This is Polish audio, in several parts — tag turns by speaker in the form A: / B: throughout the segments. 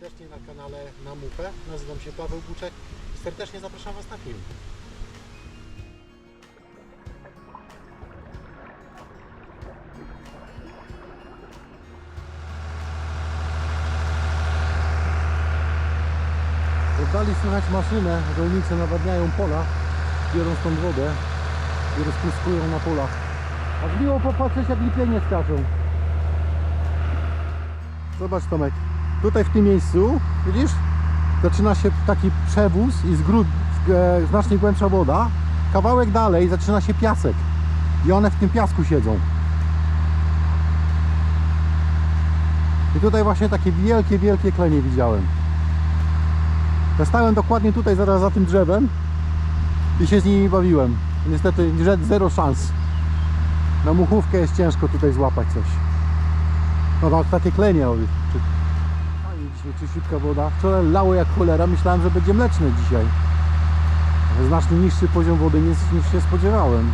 A: serdecznie na kanale Na Muchę. Nazywam się Paweł Buczek i serdecznie zapraszam Was na film. Oddali słychać maszynę, rolnicy nawadniają pola, biorą stąd wodę i rozpłyskują na polach. Aż miło popatrzeć jak lipienie skaczą. Zobacz Tomek, tutaj w tym miejscu, widzisz? Zaczyna się taki przewóz i z grud, e, znacznie głębsza woda. Kawałek dalej zaczyna się piasek. I one w tym piasku siedzą. I tutaj właśnie takie wielkie, wielkie klenie widziałem. Ja stałem dokładnie tutaj, zaraz za tym drzewem i się z nimi bawiłem. Niestety zero szans. Na muchówkę jest ciężko tutaj złapać coś. No tak, takie klenie. o, Czyściutka woda. Wczoraj lało jak cholera, myślałem, że będzie mleczne dzisiaj. Znacznie niższy poziom wody niż, niż się spodziewałem.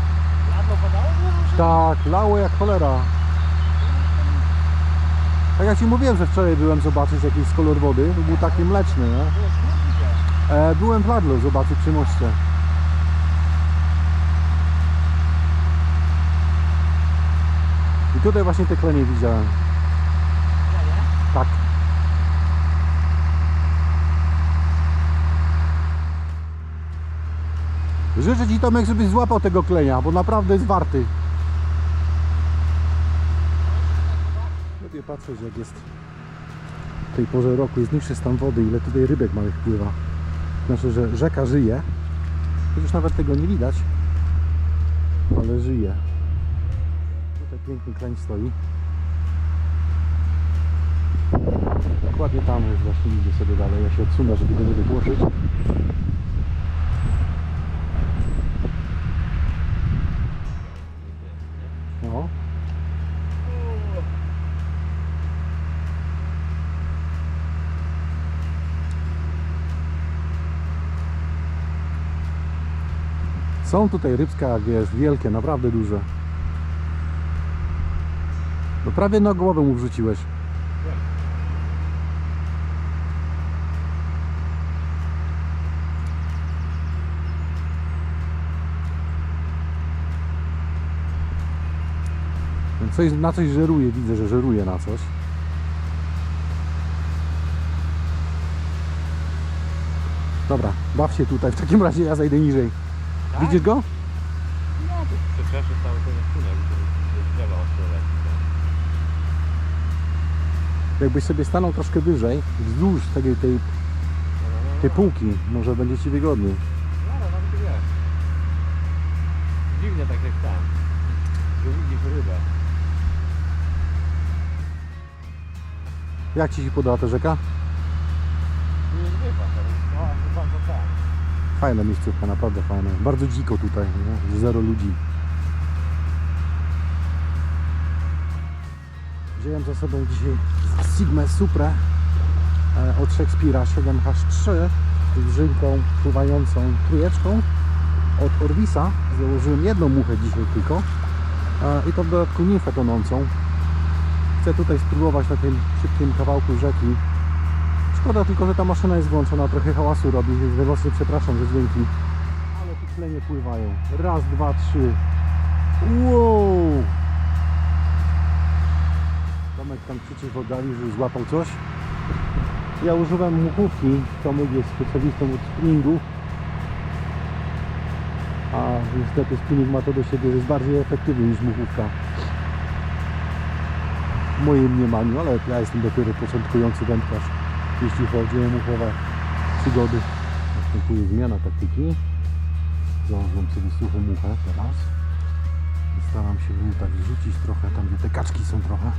B: Padało?
A: Tak, lało jak cholera. Tak jak Ci mówiłem, że wczoraj byłem zobaczyć jakiś kolor wody, to był taki mleczny, nie? E, byłem w Ladlo zobaczyć przy moście. I tutaj właśnie te klenie widziałem. Tak. Życzę Ci Tomek, żebyś złapał tego klenia, bo naprawdę jest warty. Lubię patrzeć jak jest w tej porze roku, jest niższy stan wody, ile tutaj rybek małych pływa. Znaczy, że rzeka żyje, chociaż nawet tego nie widać, ale żyje. Tutaj piękny kleń stoi. Dokładnie tam właśnie idzie sobie dalej. Ja się odsunę, żeby go nie wygłoszyć. No. Są tutaj rybska, jak wiesz, wielkie, naprawdę duże. No prawie na głowę mu wrzuciłeś. Coś, na coś żeruje, widzę, że żeruje na coś. Dobra, baw się tutaj, w takim razie ja zajdę niżej.
B: Tak?
A: Widzisz go?
B: No cały ten drzewa leci.
A: Jakbyś sobie stanął troszkę wyżej, wzdłuż tej, tej, tej półki, może będzie Ci wygodniej.
B: No, no, wiesz. Dziwnie tak jak tam. Że widzisz rybę.
A: Jak Ci się podoba ta rzeka?
B: Tu jest ryba, to jest no, to.
A: Fajna miejscówka, naprawdę fajna. Bardzo dziko tutaj, nie? zero ludzi. Wziąłem za sobą dzisiaj Sigmę Supra e, od Shakespeare'a 7H3 z żynką pływającą trójeczką od Orvisa. Założyłem jedną muchę dzisiaj tylko e, i to w dodatku nimfę tonącą. Chcę tutaj spróbować na tym szybkim kawałku rzeki Szkoda tylko, że ta maszyna jest włączona, trochę hałasu robi, więc najmocniej przepraszam za dźwięki. Ale tu klenie pływają. Raz, dwa, trzy. Wow! Tomek tam krzyczy w oddali, że złapał coś. Ja używam muchówki. Tomek jest specjalistą od spinningu. A niestety spinning ma to do siebie, że jest bardziej efektywny niż muchówka. W moim mniemaniu, ale ja jestem dopiero początkujący wędkarz jeśli chodzi o muchowe przygody. Następuje zmiana taktyki. Założyłem sobie suchą muchę teraz. I staram się tak rzucić trochę tam, gdzie te kaczki są trochę.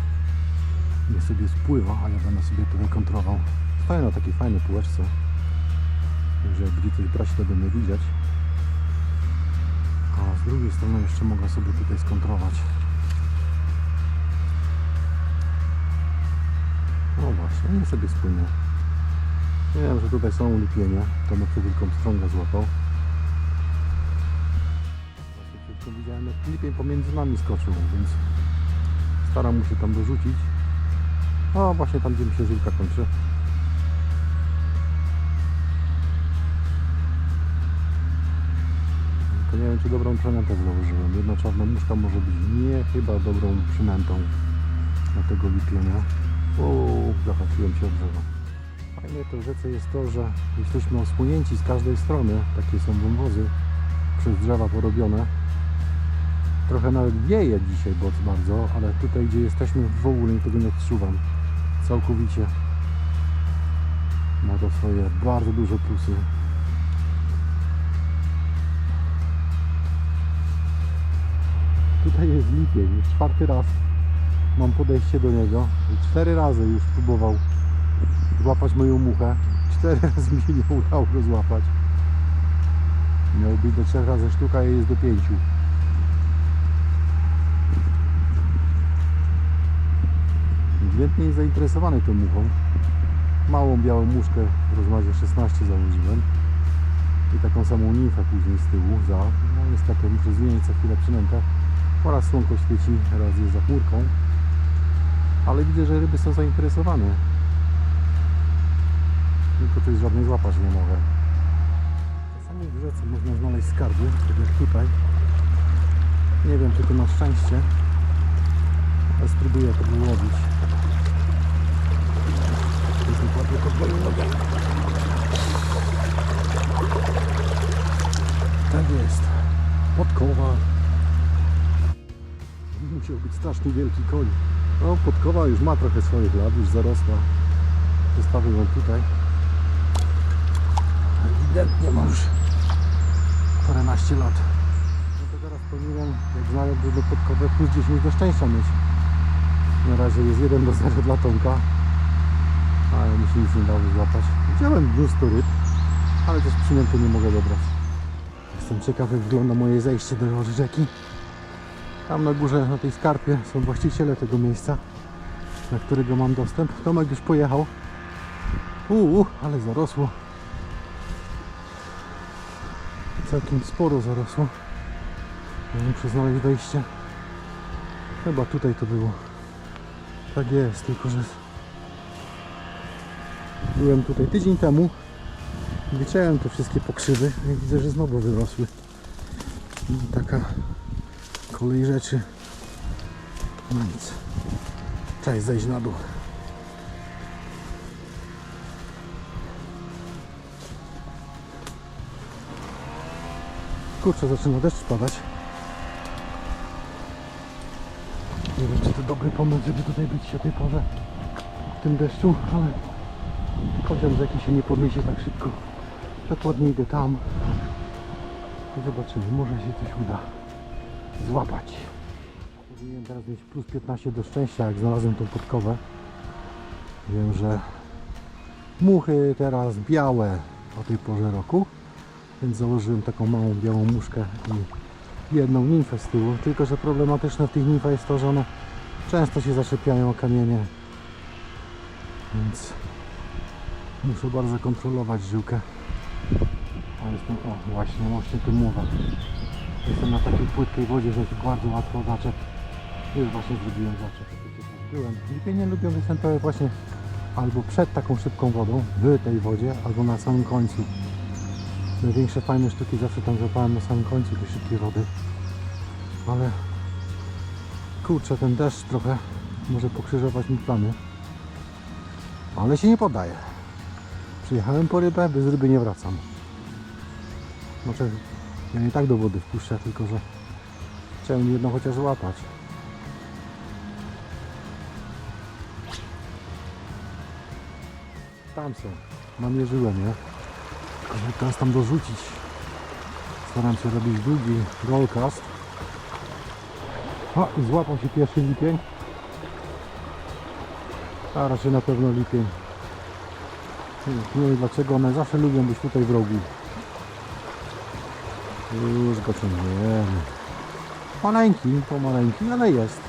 A: Niech sobie spływa, a ja będę sobie tutaj kontrolował. Stoję na takiej fajnej półeczce. Także jak będzie coś brać, to będę widzieć. A z drugiej strony jeszcze mogę sobie tutaj skontrolować. No właśnie, nie sobie spłynie. Wiem, że tutaj są ulipienia. To na przewilką strąga złapał. Właśnie widziałem, jak lipień pomiędzy nami skoczył, więc staram mu się tam dorzucić. A właśnie tam, gdzie mi się żółka kończy. Tylko nie wiem, czy dobrą przynętę założyłem. Jedna czarna muszka może być nie chyba dobrą przynętą na tego lipienia. O, zahaczyłem się o drzewo. To w rzece jest to, że jesteśmy osłonięci z każdej strony. Takie są wąwozy przez drzewa porobione. Trochę nawet wieje dzisiaj boc bardzo, ale tutaj gdzie jesteśmy w ogóle tego nie odczuwam. Całkowicie. Ma to swoje bardzo duże plusy. Tutaj jest lipień, już czwarty raz mam podejście do niego. Cztery razy już próbował złapać moją muchę. Cztery razy mi się nie udało go złapać. Miał być do trzech razy sztuka, a jest do pięciu. Ewidentnie jest zainteresowany tą muchą. Małą białą muszkę w rozmiarze 16 założyłem. I taką samą nimfę później z tyłu za. No niestety muszę zmienić co chwilę przynętę. Oraz słonko świeci, raz jest za chmurką. Ale widzę, że ryby są zainteresowane. Tylko coś żadnej złapać nie mogę. Czasami w rzece można znaleźć skarby, tak jak tutaj. Nie wiem, czy to na szczęście. Ale spróbuję to wyłowić. To w moją nogę. Tak jest. Podkowa. Musiał być strasznie wielki koń. No, podkowa już ma trochę swoich lat, już zarosła. Zostawię ją tutaj. Ewidentnie ma już paręnaście lat. No to teraz powinienem, jak znalazł do podkowę, plus 10 do szczęścia mieć. Na razie jest 1 do 0 dla Tomka. Ale mi się nic nie dało złapać. Widziałem mnóstwo ryb, ale też przynęty nie mogę dobrać. Jestem ciekaw jak wygląda moje zejście do rzeki. Tam na górze, na tej skarpie są właściciele tego miejsca, na którego mam dostęp. Tomek już pojechał. Uuu, ale zarosło. Całkiem sporo zarosło. Muszę znaleźć wejście. Chyba tutaj to było. Tak jest, tylko że byłem tutaj tydzień temu. Wyciąłem te wszystkie pokrzywy i widzę, że znowu wyrosły. Taka kolej rzeczy. No nic. Jest zejść na dół. Kurczę, zaczyna deszcz padać. Nie wiem, czy to dobry pomysł, żeby tutaj być o tej porze w tym deszczu, ale poziom rzeki się nie podniesie tak szybko. Dokładnie idę tam zobaczymy, może się coś uda złapać. Powinienem teraz mieć plus 15 do szczęścia, jak znalazłem tą podkowę. Wiem, że muchy teraz białe o tej porze roku, więc założyłem taką małą białą muszkę i jedną nimfę z tyłu. Tylko, że problematyczne w tych nimfach jest to, że one często się zaczepiają o kamienie, więc muszę bardzo kontrolować żyłkę. A jestem, o właśnie, właśnie tu mowa. Jestem na takiej płytkiej wodzie, że jest bardzo łatwo zaczep. Już właśnie zrobiłem zaczep. Byłem. Lipienie lubią występować właśnie albo przed taką szybką wodą, w tej wodzie, albo na samym końcu. Największe fajne sztuki zawsze tam złapałem na samym końcu tej szybkiej wody. Ale kurczę, ten deszcz trochę może pokrzyżować mi plany. Ale się nie poddaję. Przyjechałem po rybę, bez ryby nie wracam. Znaczy, ja nie tak do wody wpuszczę, tylko że chciałem jedno chociaż złapać. Tam są. Namierzyłem je. Żeby teraz tam dorzucić. Staram się robić długi rollcast. O, i złapał się pierwszy lipień. A raczej na pewno lipień. Nie wiem dlaczego one zawsze lubią być tutaj w rogu. Już go ciągniemy. Maleńki, pomaleńki, ale jest.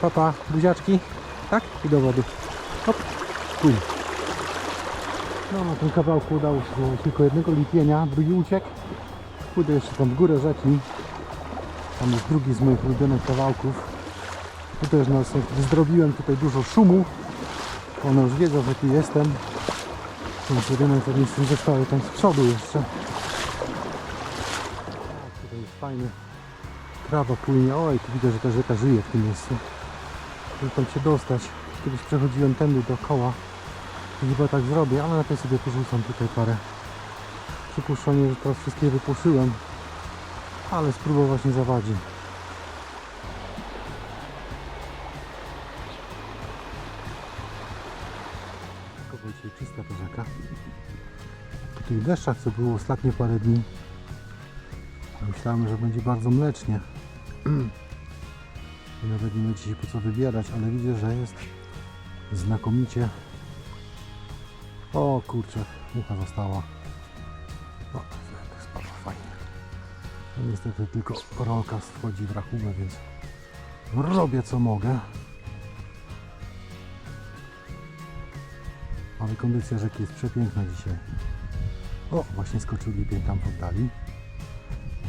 A: Papa, buziaczki. Tak? I do wody. Hop, płyń. No na tym kawałku udało się tylko jednego lipienia, drugi uciekł. Pójdę jeszcze tam w górę rzeki. Tam jest drugi z moich ulubionych kawałków. Tu też nas zrobiłem tutaj dużo szumu. One już wiedzą, że tu jestem. Ten rynek to nic nie zostały tam z przodu jeszcze. Tutaj jest fajny. Trawa płynie. Oj, tu widzę, że ta rzeka żyje w tym miejscu. Żeby tam się dostać. Kiedyś przechodziłem tędy dookoła. Chyba tak zrobię, ale najpierw sobie porzucam tutaj parę. Przypuszczenie, że teraz wszystkie wypuszyłem. Ale spróbować nie zawadzi. Tylko dzisiaj czysta ta rzeka. Po tych deszczach, co było ostatnie parę dni, myślałem, że będzie bardzo mlecznie. I nawet nie będzie się po co wybierać, ale widzę, że jest znakomicie. O kurczę, mucha została. O, to spadła fajnie. No, niestety tylko rolka wchodzi w rachubę, więc robię co mogę. Ale kondycja rzeki jest przepiękna dzisiaj. O, właśnie skoczył lipień tam w oddali.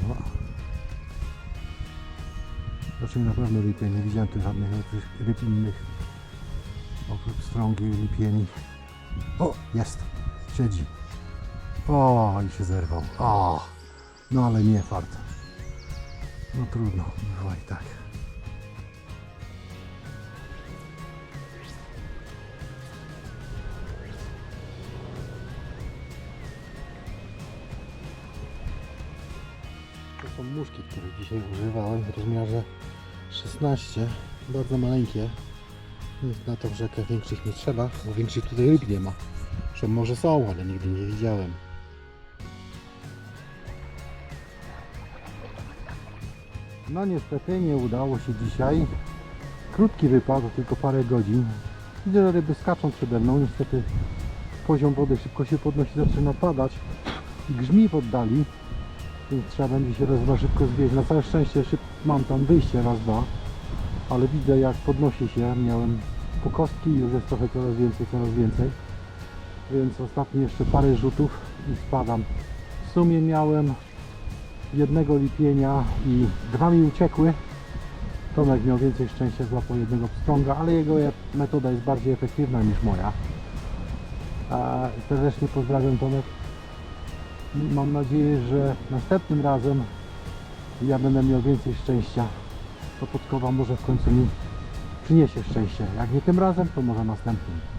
A: O. Raczej na pewno lipień, nie widziałem tu żadnych ryb innych. Oprócz strągi lipieni. O, jest, siedzi. O, i się zerwał. O, no ale nie fart. No trudno, bywa i tak. To są muszki, których dzisiaj używałem w rozmiarze 16, bardzo maleńkie. Nic na tą rzekę większych nie trzeba, bo większych tutaj ryb nie ma. Że może są, ale nigdy nie widziałem. No niestety nie udało się dzisiaj. Krótki wypad, tylko parę godzin. Widzę, że ryby skaczą przede mną. Niestety poziom wody szybko się podnosi, zaczyna padać. I grzmi w oddali. Więc trzeba będzie się raz dwa szybko zwieść. Na całe szczęście mam tam wyjście raz dwa. Ale widzę jak podnosi się. Miałem po kostki już jest trochę coraz więcej, coraz więcej. Więc ostatnie jeszcze parę rzutów i spadam. W sumie miałem jednego lipienia i dwa mi uciekły. Tomek miał więcej szczęścia, złapał jednego pstrąga, ale jego je- metoda jest bardziej efektywna niż moja. Serdecznie pozdrawiam Tomek. Mam nadzieję, że następnym razem ja będę miał więcej szczęścia. To podkowa może w końcu mi przyniesie szczęście. Jak nie tym razem, to może następnym.